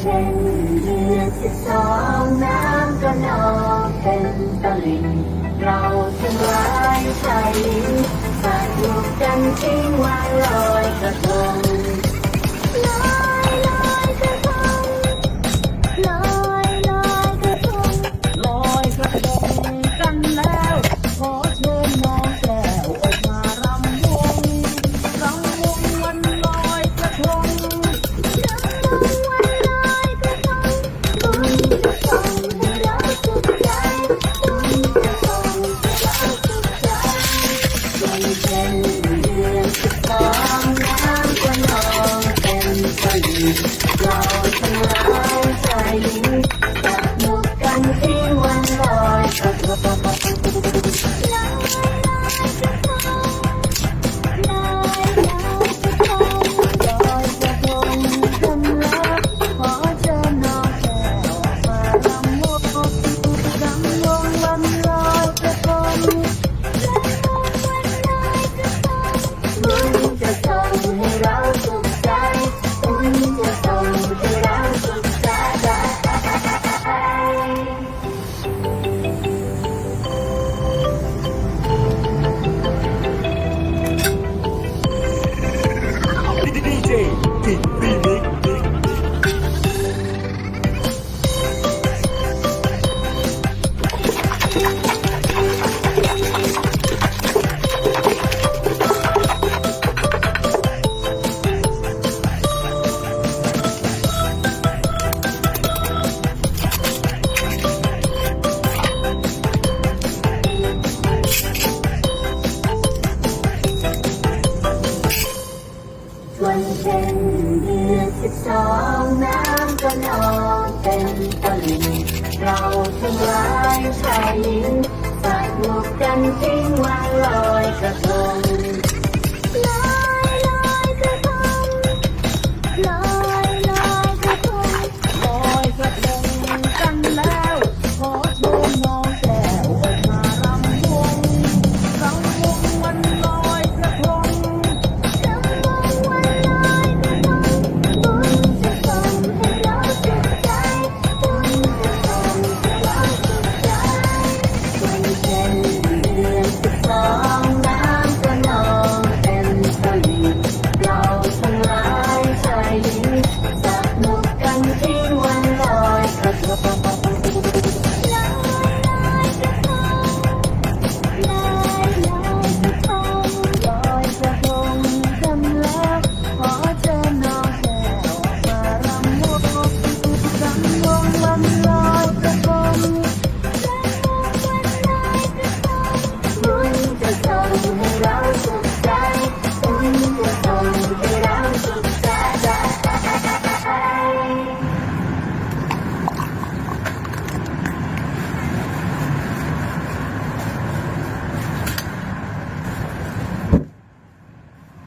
เช่นเดือนสิบสองน้ำก็นองเป็นตลิ่งเราทั้งหลายใจสาดหมวกกันทิ้งไว้ลอยกระทง Come on. เช่นเดือนสิบสองน้ำก็นองเต็มตลิ่งเราทั้งหลายชายหญิงฝากหมวกกันทิ้งวางลอยกระทง